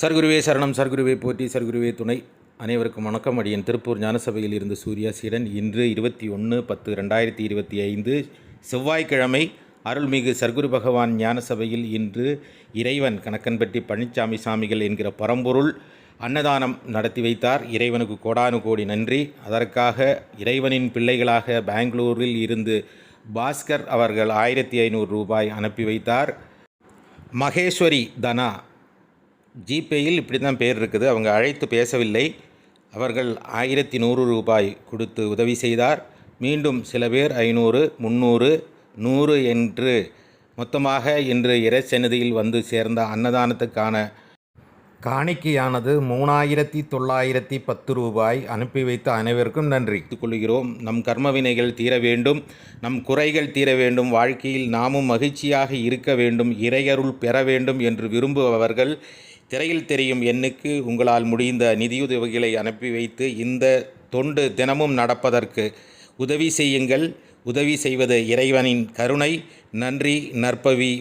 சர்க்குருவே சரணம் சர்க்குருவே போற்றி சர்க்குருவே துணை. அனைவருக்கும் வணக்கம். அடியன் திருப்பூர் ஞானசபையில் இருந்து சூர்யா சீடன். இன்று இருபத்தி ஒன்று பத்து ரெண்டாயிரத்தி இருபத்தி ஐந்து செவ்வாய்க்கிழமை அருள்மிகு சர்க்குரு பகவான் ஞானசபையில் இன்று இறைவன் கணக்கன்பட்டி பழனிசாமி சாமிகள் என்கிற பரம்பொருள் அன்னதானம் நடத்தி வைத்தார். இறைவனுக்கு கோடானு கோடி நன்றி. அதற்காக இறைவனின் பிள்ளைகளாக பெங்களூரில் இருந்து பாஸ்கர் அவர்கள் ஆயிரத்தி ஐநூறு ரூபாய் அனுப்பி வைத்தார். மகேஸ்வரி தனா ஜிபேயில் இப்படி தான் பேர் இருக்குது. அவங்க அழைத்து பேசவில்லை. அவர்கள் ஆயிரத்தி நூறு ரூபாய் கொடுத்து உதவி செய்தார். மீண்டும் சில பேர் ஐநூறு முந்நூறு நூறு என்று மொத்தமாக இன்று இறைச்சன்னதியில் வந்து சேர்ந்த அன்னதானத்துக்கான காணிக்கையானது மூணாயிரத்தி தொள்ளாயிரத்தி பத்து ரூபாய் அனுப்பி வைத்த அனைவருக்கும் நன்றி. கொள்கிறோம் நம் கர்மவினைகள் தீர வேண்டும். நம் குறைகள் தீர வேண்டும். வாழ்க்கையில் நாமும் மகிழ்ச்சியாக இருக்க வேண்டும். இறையருள் பெற வேண்டும் என்று விரும்புபவர்கள் திரையில் தெரியும் எண்ணுக்கு உங்களால் முடிந்த நிதியுதவிகளை அனுப்பி வைத்து இந்த தொண்டு தினமும் நடப்பதற்கு உதவி செய்யுங்கள். உதவி செய்வது இறைவனின் கருணை. நன்றி. நற்பவி.